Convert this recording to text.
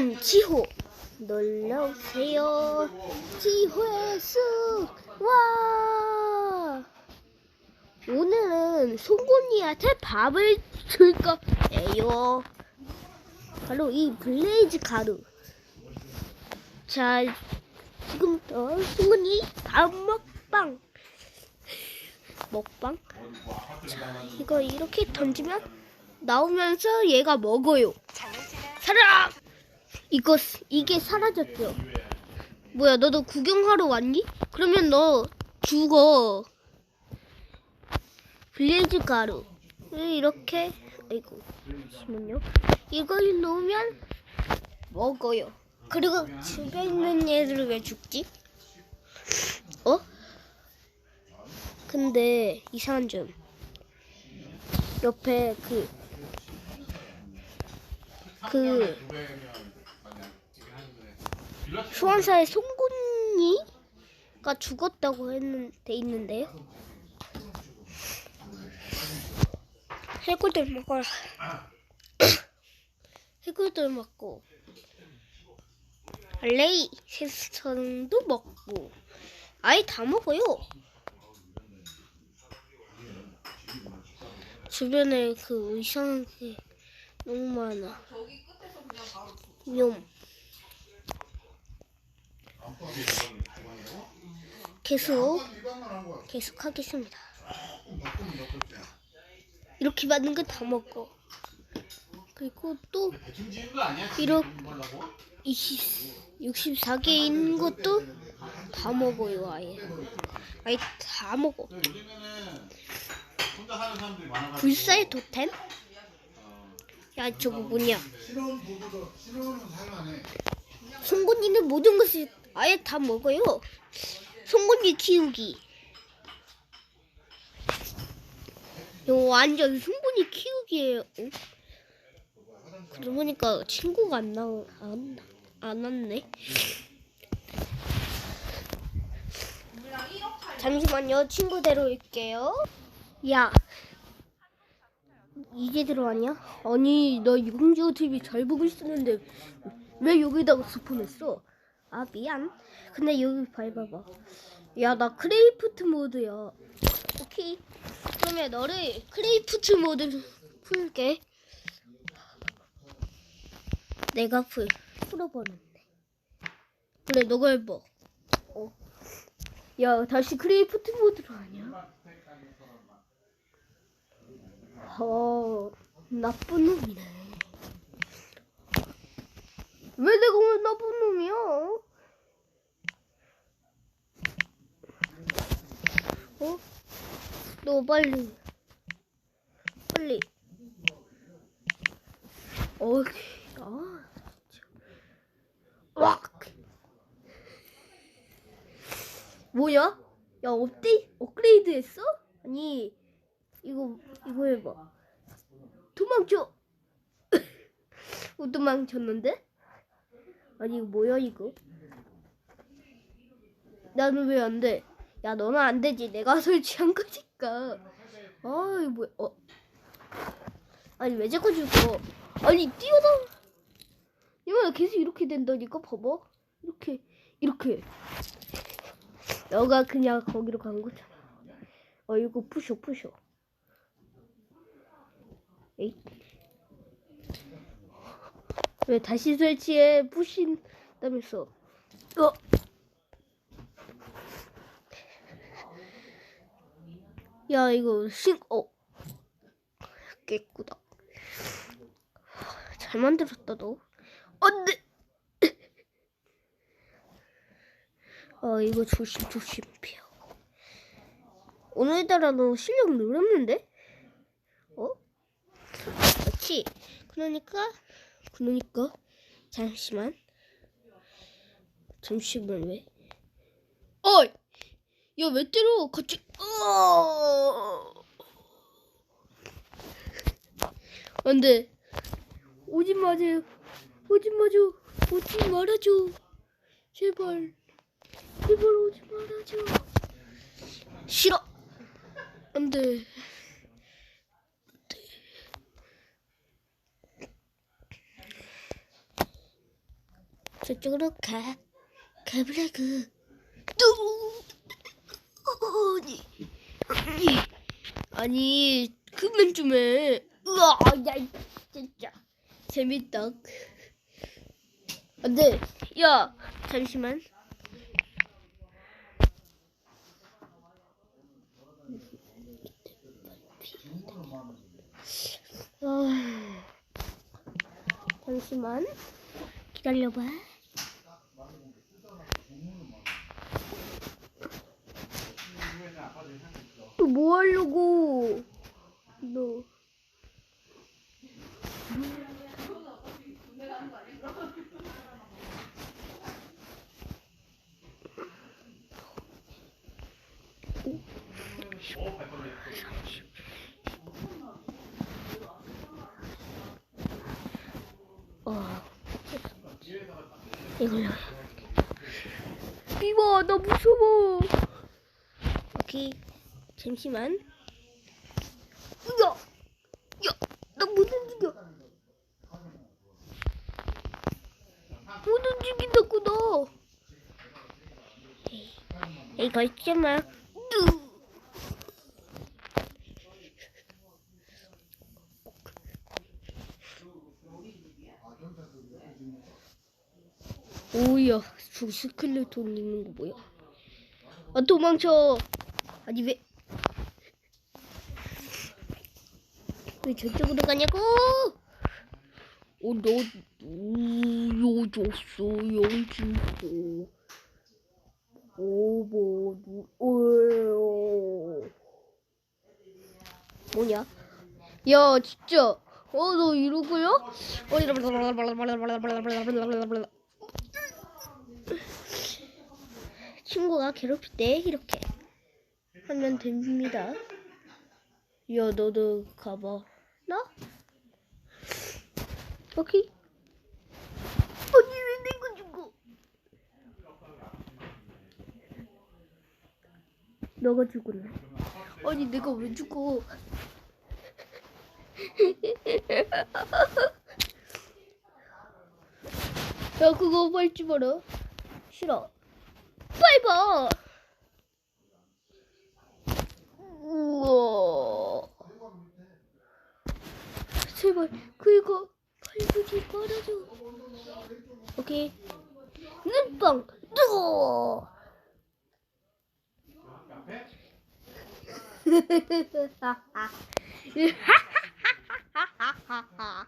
난 지호. 놀러오세요. 지호의 숲와. 오늘은 송곳니한테 밥을 줄 거예요. 바로 이 블레이즈 가루. 자 지금부터 송곳니 밥 먹방. 먹방? 자 이거 이렇게 던지면 나오면서 얘가 먹어요. 사람 이거 스- 이게 사라졌죠. 뭐야 너도 구경하러 왔니? 그러면 너 죽어. 블레이즈 가루 이렇게 아이고 잠시만요. 이걸 놓으면 먹어요. 그리고 집에 있는 얘들은 왜 죽지? 어? 근데 이상한 점 옆에 그그 수원사의 송곳니가 죽었다고 했는 돼 있는데요. 해골들 먹어라. 해골들 먹고 레이 세스턴도 먹고 아예 다 먹어요. 주변에 그게 너무 많아. 용. 계속 계속 하겠습니다. 이렇게 많은 거다 먹고. 그리고 또 이렇게 20, 64개 있는 것도 다 먹어요 아예. 아예 다 먹어. 불사의 토템? 야 저거 뭐냐 송곳니는 모든 것을 아예 다 먹어요. 송곳니 키우기. 이거 완전 송곳니 키우기예요. 응? 그러고 보니까 친구가 안 나오 안, 안 왔네. 잠시만요. 친구 데려올게요. 야. 이제 들어왔냐? 아니 나 이공주 TV 잘 보고 있었는데 왜 여기다가 스폰했어? 아 미안. 근데 여기 밟아봐. 야 나 크레이프트 모드야. 오케이. 그러면 너를 크레이프트 모드로 풀게. 내가 풀 풀어버렸네. 그래 너가 해봐. 어. 야 다시 크레이프트 모드로 하냐? 어 나쁜 놈이네. 왜 내가 오늘 나쁜 놈이야? 어? 너 빨리 빨리 어이 아 진짜 와 뭐야? 야 업데이 업그레이드 했어? 아니 이거 이거 해봐 도망쳐 어, 도망쳤는데? 아니 이거 뭐야 이거? 나는 왜 안 돼? 야 너는 안 되지. 내가 설치한 거니까. 아 이거 뭐야? 어? 아니 왜 자꾸 죽어? 아니 뛰어다. 이거 계속 이렇게 된다니까 봐봐. 이렇게 이렇게. 너가 그냥 거기로 간 거잖아. 어 이거 부셔 부셔. 에이. 왜 다시 설치해 부신다면서? 어. 야 이거 싱 어. 깨꾸다. 잘 만들었다 너. 안돼. 아 이거 조심 조심 피하고. 오늘따라 너 실력 늘었는데? 어? 그렇지. 그러니까 그러니까 잠시만. 잠시만 왜? 어이! 야 왜 때려? 같이. 어. 안 돼. 오지 마세요. 오지 마죠. 오지 말아줘. 제발. 제발 오지 말아줘. 싫어. 안 돼. 저쪽으로 가. 가브라그. 또. 아니. 아니. 아니, 그만 좀 해. 으아, 야, 이 진짜. 재밌다. 안 돼. 야, 잠시만. 아, 잠시만. 기다려봐. 또 뭐 하려고? 너. 어. 이걸로. 이봐, 나 무서워. 오케이. 잠시만. 야! 야! 나못 움직여. 못 움직인다고, 너. 에이, 에이, 걸지 마. 으. 오야, 저 스켈레톤 있는 거 뭐야? 아, 도망쳐. 아니, 왜. 왜 저쪽으로 가냐고? 어, 너, 우여줬어, 영주소. 오버, 누, 오. 뭐냐? 야, 진짜. 어, 너 이러고요? 어, 친구가 괴롭힐 때 이렇게 하면 됩니다. 야, 너도 가봐. 나? 오케이. 아니, 왜 내가 죽어? 너가 죽었네. 아니, 내가 왜 죽어? 야, 그거 밟지 마라. 싫어. 밟아! 우와. 제발, 그거 밟지 말아줘. 오케이. 눈빵! 뜨거!